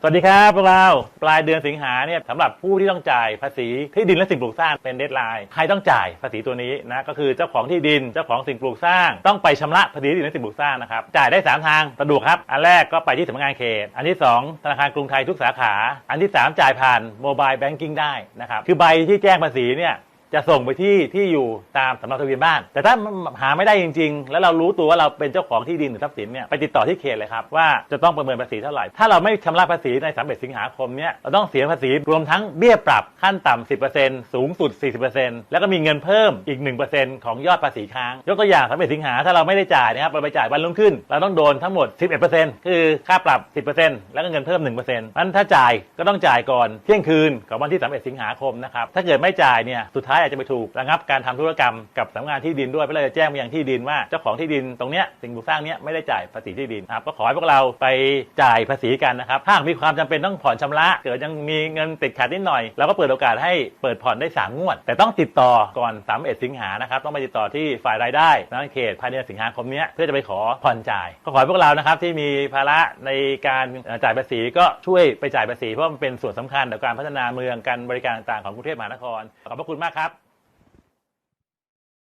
สวัสดีครับพวกเราปลายเดือนสิงหาเนี่ยสำหรับผู้ที่ต้องจ่ายภาษีที่ดินและสิ่งปลูกสร้างเป็นเดทไลน์ใครต้องจ่ายภาษีตัวนี้นะก็คือเจ้าของที่ดินเจ้าของสิ่งปลูกสร้าง ต้องไปชำระภาษีที่ดินและสิ่งปลูกสร้างนะครับจ่ายได้ 3 ทางสะดวกครับ อันแรกก็ไปที่สำนักงานเขต อันที่ 2 ธนาคารกรุงไทยทุกสาขา อันที่ 3 จ่ายผ่านโมบายแบงกิ้งได้นะครับคือใบที่แจ้งภาษีเนี่ย จะส่งไปที่ที่อยู่ตามสำเนาทะเบียนบ้าน แต่ถ้าหาไม่ได้จริง ๆ แล้วเรารู้ตัวว่าเราเป็นเจ้าของที่ดินหรือทรัพย์สินเนี่ยไปติดต่อที่เขตเลยครับว่าจะต้องประเมินภาษีเท่าไหร่ ถ้าเราไม่ชำระภาษีใน31สิงหาคมเนี่ยเราต้องเสียภาษีรวมทั้งเบี้ยปรับขั้นต่ำ10%สูงสุด 40%แล้วก็มีเงินเพิ่มอีก 1%ของยอดภาษีค้าง ยกตัวอย่าง31สิงหาถ้าเราไม่ได้จ่ายนะครับเราไปจ่ายวันรุ่งขึ้น เราต้องโดนทั้งหมด 11%คือค่าปรับ 10%แล้วก็เงินเพิ่ม1%มันถ้าจ่ายก็ต้องจ่ายก่อนเที่ยงคืนของวันที่3สิงหาคมนะครับถ้าเกิดไม่จ่ายเนี่ยสุดท้ายอาจจะไปถูกระงับการทำธุรกรรมกับสำนักงานที่ดินด้วยเพราะเราจะแจ้งไปยังที่ดินว่าเจ้าของที่ดินตรงเนี้ยสิ่งปลูกสร้างเนี้ยไม่ได้จ่ายภาษีที่ดินครับก็ขอให้พวกเราไปจ่ายภาษีกันนะครับถ้าหากมีความจำเป็นต้องผ่อนชำระเกิดยังมีเงินติดขัดนิดหน่อยเราก็เปิดโอกาสให้เปิดผ่อนได้ 3 งวด แต่ต้องติดต่อก่อน31สิงหานะครับต้องไปติดต่อที่ฝ่ายรายได้สำนักเขตภายในสิงหาคมเนี้ยเพื่อจะไปขอผ่อนจ่าย ก็ขอให้พวกเรานะครับที่มีภาระในการจ่ายภาษีก็ช่วยไปจ่ายภาษีเพราะมันเป็นส่วนสำคัญต่อการพัฒนาเมืองการบริการต่างๆของกรุงเทพมหานครขอบพระคุณมากครับ